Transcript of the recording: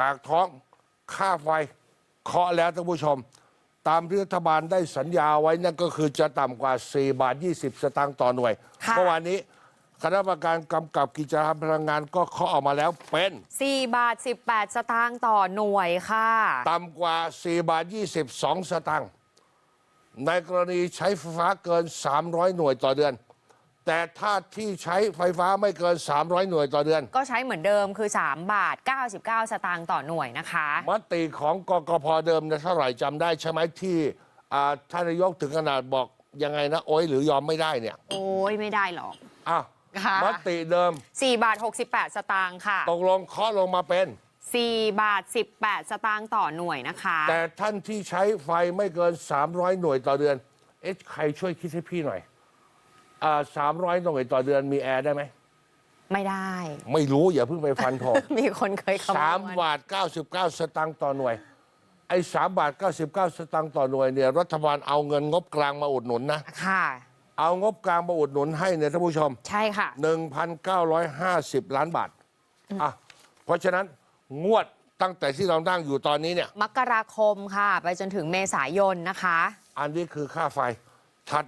ปากท้อง ค่าไฟเคาะแล้วท่านผู้ชม ตามที่รัฐบาลได้สัญญาไว้นั่นก็คือจะต่ำกว่า 4 บาท 20 สตางค์ต่อหน่วยค่ะเมื่อวานนี้คณะกรรมการกำกับกิจการพลังงานก็เคาะออกมาแล้วเป็น 4 บาท 18 สตางค์ต่อหน่วยค่ะ ต่ำกว่า 4 บาท 22 สตางค์ในกรณีใช้ไฟฟ้าเกิน 300 หน่วยต่อเดือน แต่ถ้าที่ใช้ไฟฟ้าไม่เกิน 300 หน่วยต่อเดือน ก็ใช้เหมือนเดิมคือ 3 บาท 99 สตางค์ต่อหน่วยนะคะ มติของกกพเดิมเนี่ยเท่าไหร่จำได้ใช่ไหมที่อ่าท่านนายกถึงขนาดบอกยังไงนะโอ้ยหรือยอมไม่ได้เนี่ยโอ้ยไม่ได้หรอก อ้าวค่ะ มติเดิม4บาท 68 สตางค์ค่ะ ตกลงเคาะลงมาเป็น 4 บาท 18 สตางค์ต่อหน่วยนะคะ แต่ท่านที่ใช้ไฟไม่เกิน 300 หน่วยต่อเดือน เอ๊ะใครช่วยคิดให้พี่หน่อย อ่า300หน่วยต่อเดือนมีแอร์ได้ไหม ไม่ได้ ไม่รู้อย่าเพิ่งไปฟันธงมีคนเคยคำนวณ สามบาท99สตางค์ต่อหน่วย ไอ้สามบาท99สตางค์ต่อหน่วยเนี่ยรัฐบาลเอาเงินงบกลางมาอุดหนุนนะ ค่ะ เอางบกลางมาอุดหนุนให้เนี่ยท่านผู้ชม ใช่ค่ะ 1,950 ล้านบาทอะเพราะฉะนั้นงวดตั้งแต่ที่เรานั่งอยู่ตอนนี้เนี่ย มกราคมค่ะ ไปจนถึงเมษายนนะคะ อันนี้คือค่าไฟ